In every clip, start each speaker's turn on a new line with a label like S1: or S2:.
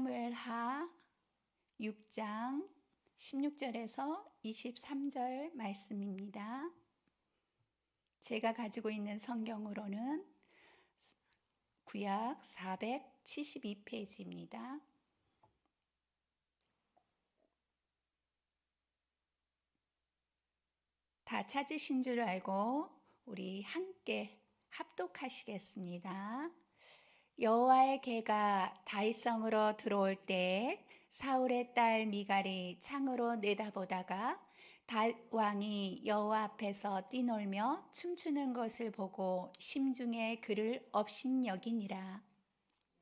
S1: 사무엘하 6장 16절에서 23절 말씀입니다. 제가 가지고 있는 성경으로는 구약 472페이지입니다. 다 찾으신 줄 알고 우리 함께 합독하시겠습니다. 여호와의 개가 다윗성으로 들어올 때 사울의 딸 미갈이 창으로 내다보다가 왕이 여호와 앞에서 뛰놀며 춤추는 것을 보고 심중에 그를 업신여기니라.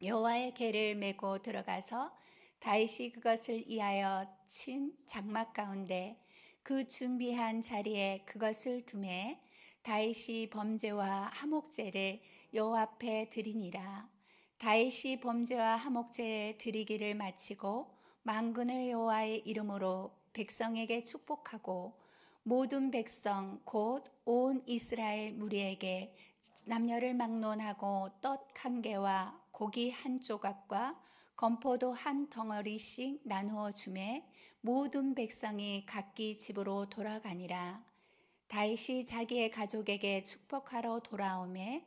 S1: 여호와의 개를 메고 들어가서 다윗이 그것을 이하여 친 장막 가운데 그 준비한 자리에 그것을 두매 다윗이 범죄와 하목제를 여호와 앞에 드리니라. 다윗이 범죄와 하목제 드리기를 마치고 만군의 여호와의 이름으로 백성에게 축복하고 모든 백성 곧 온 이스라엘 무리에게 남녀를 막론하고 떡 한 개와 고기 한 조각과 건포도 한 덩어리씩 나누어 주매 모든 백성이 각기 집으로 돌아가니라. 다윗이 자기의 가족에게 축복하러 돌아오매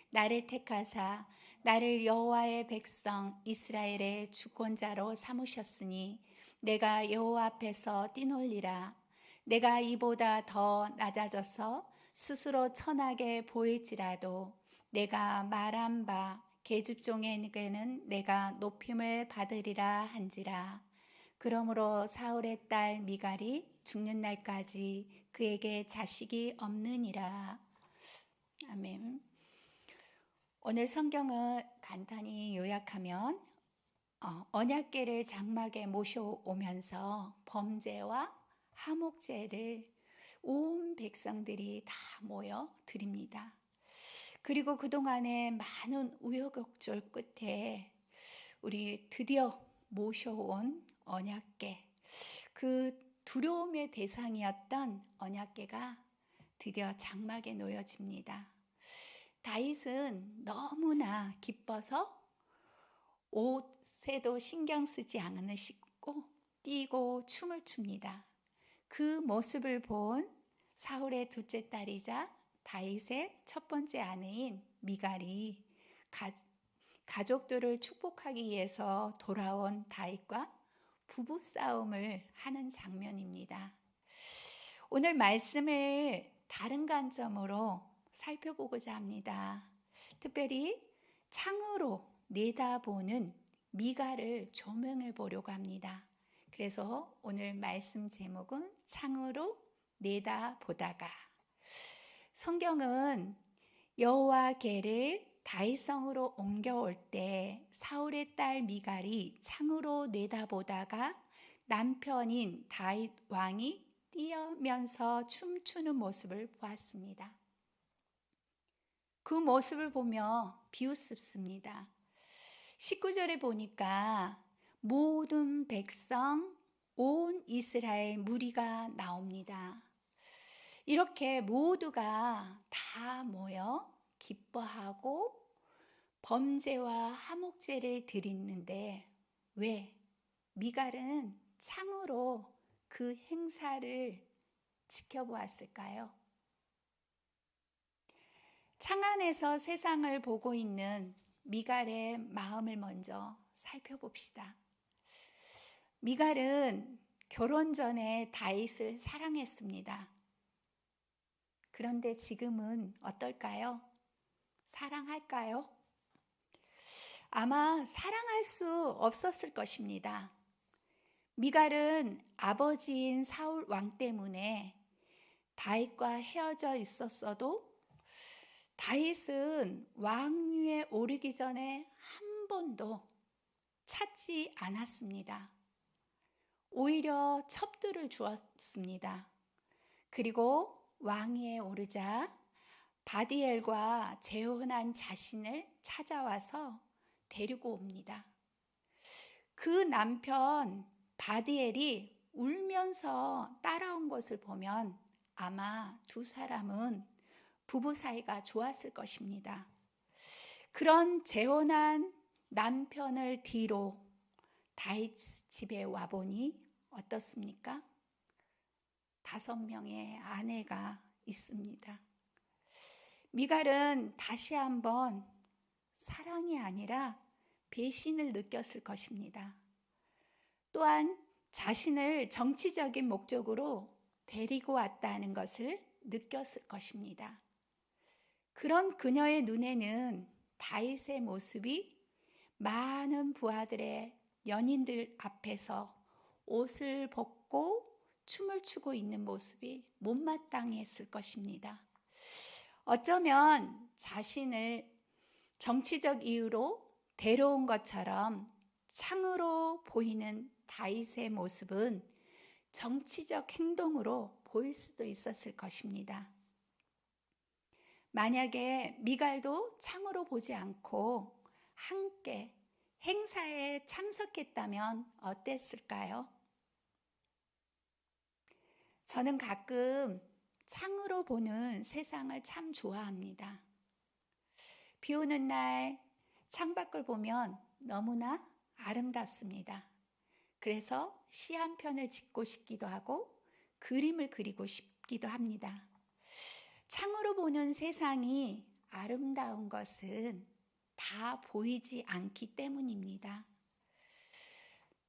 S1: 나를 택하사 나를 여호와의 백성 이스라엘의 주권자로 삼으셨으니 내가 여호와 앞에서 뛰놀리라. 내가 이보다 더 낮아져서 스스로 천하게 보일지라도 내가 말한 바 계집종에게는 내가 높임을 받으리라 한지라. 그러므로 사울의 딸 미갈이 죽는 날까지 그에게 자식이 없느니라. 아멘. 오늘 성경을 간단히 요약하면 어, 언약계를 장막에 모셔오면서 범죄와 하목제를 온 백성들이 다 모여 드립니다. 그리고 그동안에 많은 우여곡절 끝에 우리 드디어 모셔온 언약계 그 두려움의 대상이었던 언약계가 드디어 장막에 놓여집니다. 다윗은 너무나 기뻐서 옷에도 신경 쓰지 않으시고 뛰고 춤을 춥니다. 그 모습을 본 사울의 둘째 딸이자 다윗의 첫 번째 아내인 미갈이 가, 가족들을 축복하기 위해서 돌아온 다윗과 부부 싸움을 하는 장면입니다. 오늘 말씀을 다른 관점으로 살펴보고자 합니다. 특별히 창으로 내다보는 미가를 조명해 보려고 합니다. 그래서 오늘 말씀 제목은 창으로 내다보다가 성경은 여호와 개를 다윗성으로 옮겨올 때 사울의 딸 미갈이 창으로 내다보다가 남편인 다윗 왕이 뛰면서 춤추는 모습을 보았습니다. 그 모습을 보며 비웃습니다. 19절에 보니까 모든 백성, 온 이스라엘 무리가 나옵니다. 이렇게 모두가 다 모여 기뻐하고 범죄와 하목제를 드리는데 왜 미갈은 창으로 그 행사를 지켜보았을까요? 창안에서 세상을 보고 있는 미갈의 마음을 먼저 살펴봅시다. 미갈은 결혼 전에 다윗을 사랑했습니다. 그런데 지금은 어떨까요? 사랑할까요? 아마 사랑할 수 없었을 것입니다. 미갈은 아버지인 사울 왕 때문에 다윗과 헤어져 있었어도 다윗은 왕위에 오르기 전에 한 번도 찾지 않았습니다. 오히려 첩들을 주었습니다. 그리고 왕위에 오르자 바디엘과 재혼한 자신을 찾아와서 데리고 옵니다. 그 남편 바디엘이 울면서 따라온 것을 보면 아마 두 사람은 부부 사이가 좋았을 것입니다. 그런 재혼한 남편을 뒤로 다윗 집에 와보니 어떻습니까? 다섯 명의 아내가 있습니다. 미갈은 다시 한번 사랑이 아니라 배신을 느꼈을 것입니다. 또한 자신을 정치적인 목적으로 데리고 왔다는 것을 느꼈을 것입니다. 그런 그녀의 눈에는 다윗의 모습이 많은 부하들의 연인들 앞에서 옷을 벗고 춤을 추고 있는 모습이 못마땅했을 것입니다. 어쩌면 자신을 정치적 이유로 데려온 것처럼 창으로 보이는 다윗의 모습은 정치적 행동으로 보일 수도 있었을 것입니다. 만약에 미갈도 창으로 보지 않고 함께 행사에 참석했다면 어땠을까요? 저는 가끔 창으로 보는 세상을 참 좋아합니다. 비 오는 날 창밖을 보면 너무나 아름답습니다. 그래서 시 한 편을 짓고 싶기도 하고 그림을 그리고 싶기도 합니다. 창으로 보는 세상이 아름다운 것은 다 보이지 않기 때문입니다.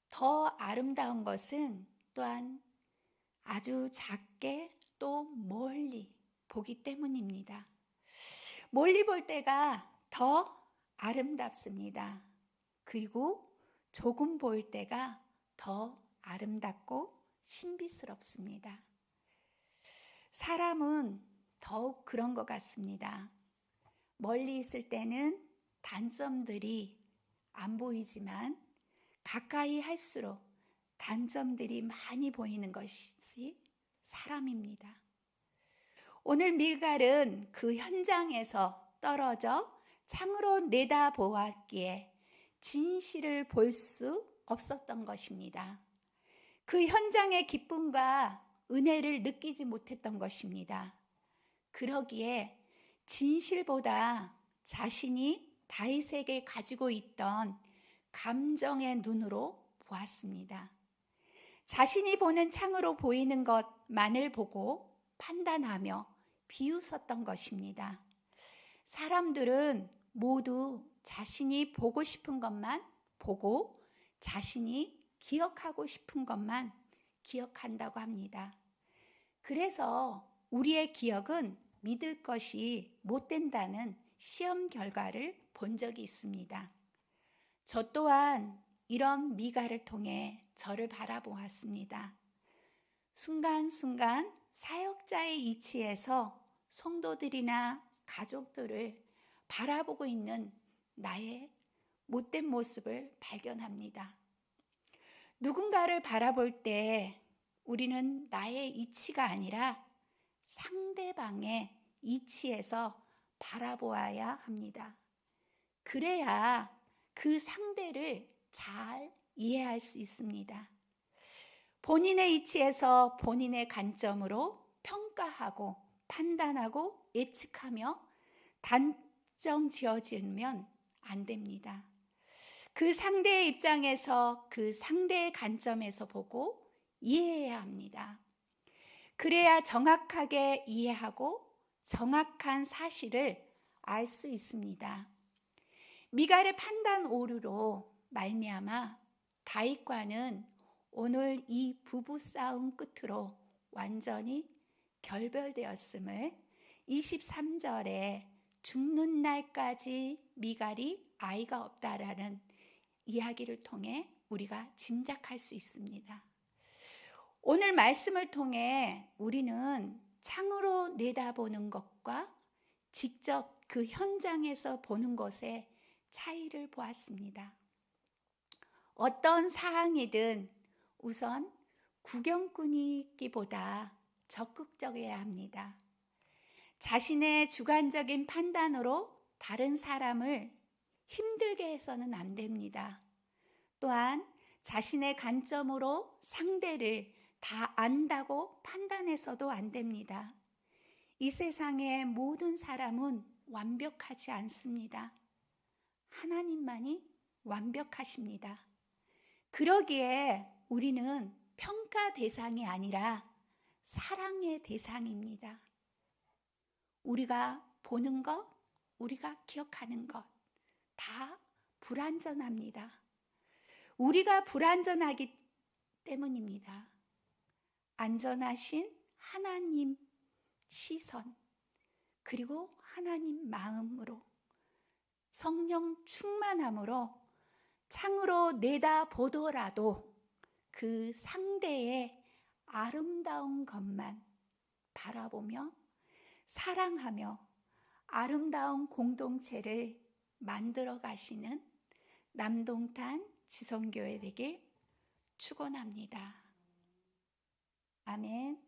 S1: 더 아름다운 것은 또한 아주 작게 또 멀리 보기 때문입니다. 멀리 볼 때가 더 아름답습니다. 그리고 조금 볼 때가 더 아름답고 신비스럽습니다. 사람은 더욱 그런 것 같습니다. 멀리 있을 때는 단점들이 안 보이지만 가까이 할수록 단점들이 많이 보이는 것이 사람입니다. 오늘 밀갈은 그 현장에서 떨어져 창으로 내다보았기에 진실을 볼 수 없었던 것입니다. 그 현장의 기쁨과 은혜를 느끼지 못했던 것입니다. 그러기에 진실보다 자신이 다윗에게 가지고 있던 감정의 눈으로 보았습니다. 자신이 보는 창으로 보이는 것만을 보고 판단하며 비웃었던 것입니다. 사람들은 모두 자신이 보고 싶은 것만 보고 자신이 기억하고 싶은 것만 기억한다고 합니다. 그래서 우리의 기억은 믿을 것이 못 된다는 시험 결과를 본 적이 있습니다. 저 또한 이런 미가를 통해 저를 바라보았습니다. 순간순간 사역자의 이치에서 성도들이나 가족들을 바라보고 있는 나의 못된 모습을 발견합니다. 누군가를 바라볼 때 우리는 나의 이치가 아니라 상대방의 이치에서 바라보아야 합니다. 그래야 그 상대를 잘 이해할 수 있습니다. 본인의 이치에서 본인의 관점으로 평가하고 판단하고 예측하며 단정 지어지면 안 됩니다. 그 상대의 입장에서 그 상대의 관점에서 보고 이해해야 합니다. 그래야 정확하게 이해하고 정확한 사실을 알 수 있습니다. 미갈의 판단 오류로 말미암아 다윗과는 오늘 이 부부 싸움 끝으로 완전히 결별되었음을 23절에 죽는 날까지 미갈이 아이가 없다라는 이야기를 통해 우리가 짐작할 수 있습니다. 오늘 말씀을 통해 우리는 창으로 내다보는 것과 직접 그 현장에서 보는 것의 차이를 보았습니다. 어떤 사항이든 우선 구경꾼이기보다 적극적이어야 합니다. 자신의 주관적인 판단으로 다른 사람을 힘들게 해서는 안 됩니다. 또한 자신의 관점으로 상대를 다 안다고 판단해서도 안 됩니다. 이 세상의 모든 사람은 완벽하지 않습니다. 하나님만이 완벽하십니다. 그러기에 우리는 평가 대상이 아니라 사랑의 대상입니다. 우리가 보는 것, 우리가 기억하는 것, 다 불완전합니다. 우리가 불완전하기 때문입니다. 안전하신 하나님 시선, 그리고 하나님 마음으로 성령 충만함으로 창으로 내다 보더라도 그 상대의 아름다운 것만 바라보며 사랑하며 아름다운 공동체를 만들어 가시는 남동탄 지성교회 되길 축원합니다. 아멘.